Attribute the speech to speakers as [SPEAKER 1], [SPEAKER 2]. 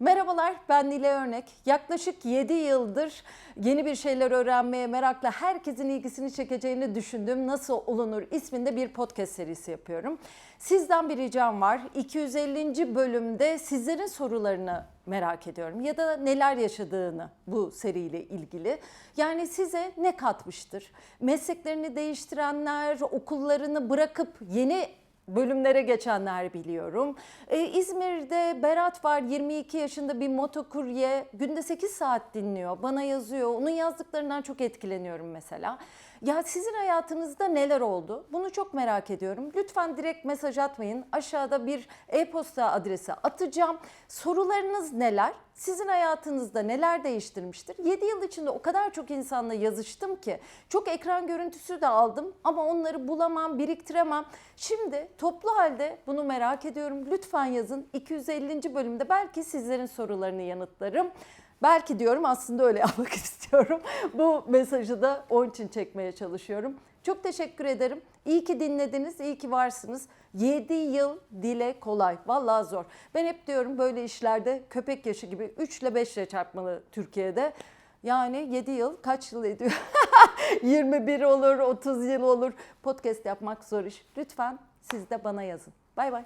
[SPEAKER 1] Merhabalar, ben Nile Örnek. Yaklaşık 7 yıldır yeni bir şeyler öğrenmeye merakla herkesin ilgisini çekeceğini düşündüğüm Nasıl Olunur isminde bir podcast serisi yapıyorum. Sizden bir ricam var. 250. bölümde sizlerin sorularını merak ediyorum ya da neler yaşadığını bu seriyle ilgili. Yani size ne katmıştır? Mesleklerini değiştirenler, okullarını bırakıp yeni bölümlere geçenler biliyorum. Ee, İzmir'de Berat var 22 yaşında bir motokurye günde 8 saat dinliyor bana yazıyor onun yazdıklarından çok etkileniyorum mesela. Ya sizin hayatınızda neler oldu bunu çok merak ediyorum. Lütfen direkt mesaj atmayın aşağıda bir e-posta adresi atacağım. Sorularınız neler? Sizin hayatınızda neler değiştirmiştir? 7 yıl içinde o kadar çok insanla yazıştım ki çok ekran görüntüsü de aldım ama onları bulamam, biriktiremem. Şimdi toplu halde bunu merak ediyorum. Lütfen yazın. 250. bölümde belki sizlerin sorularını yanıtlarım. Belki diyorum aslında öyle yapmak istiyorum. Bu mesajı da onun için çekmeye çalışıyorum. Çok teşekkür ederim. İyi ki dinlediniz, iyi ki varsınız. 7 yıl dile kolay. Vallahi zor. Ben hep diyorum böyle işlerde köpek yaşı gibi 3 ile 5 ile çarpmalı Türkiye'de. Yani 7 yıl kaç yıl ediyor? 21 olur, 30 yıl olur. Podcast yapmak zor iş. Lütfen siz de bana yazın. Bay bay.